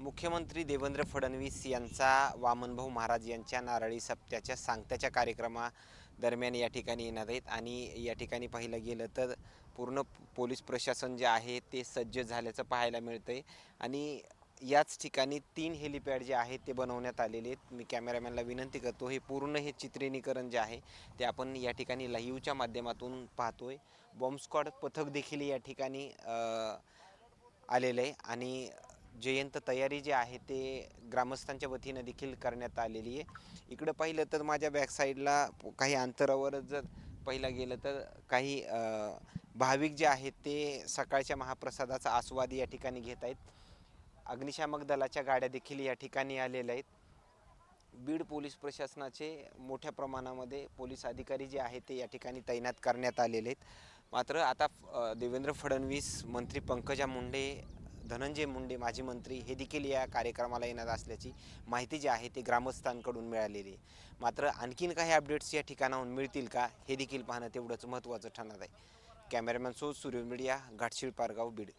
मुख्यमंत्री देवेंद्र फडणवीस यांचा वामनभाऊ महाराज यांच्या नारळी सप्त्याच्या सांगत्याच्या कार्यक्रमादरम्यान या ठिकाणी येणार आहेत. आणि या ठिकाणी पाहिलं गेलं तर पूर्ण पोलीस प्रशासन जे आहे ते सज्ज झाल्याचं पाहायला मिळतं आहे आणि याच ठिकाणी तीन हेलिपॅड जे आहेत ते बनवण्यात आलेले आहेत. मी कॅमेरामॅनला विनंती करतो हे पूर्ण हे चित्रीकरण जे आहे ते आपण या ठिकाणी लाईव्हच्या माध्यमातून पाहतो बॉम्ब स्क्वॉड पथक देखील या ठिकाणी आलेलं आहे. आणि जयंत तयारी जी आहे ते ग्रामस्थांच्या वतीनं देखील करण्यात आलेली आहे. इकडं पाहिलं तर माझ्या बॅकसाईडला काही अंतरावरच जर पाहिलं गेलं तर काही भाविक जे आहेत ते सकाळच्या महाप्रसादाचा आस्वाद या ठिकाणी घेत आहेत. अग्निशामक दलाच्या गाड्या देखील या ठिकाणी आलेल्या आहेत. बीड पोलीस प्रशासनाचे मोठ्या प्रमाणामध्ये पोलीस अधिकारी जे आहेत ते या ठिकाणी तैनात करण्यात आलेले आहेत. मात्र आता देवेंद्र फडणवीस मंत्री पंकजा मुंडे धनंजय मुंडे माजी मंत्री हे देखील या कार्यक्रमाला येणार असल्याची माहिती जी आहे ते ग्रामस्थांकडून मिळालेली आहे. मात्र आणखीन काही अपडेट्स या ठिकाणाहून मिळतील का हे देखील पाहणं तेवढंच महत्त्वाचं ठरणार आहे. कॅमेरामॅन सो सूर्य मीडिया घाटशीळ पारगाव बीड.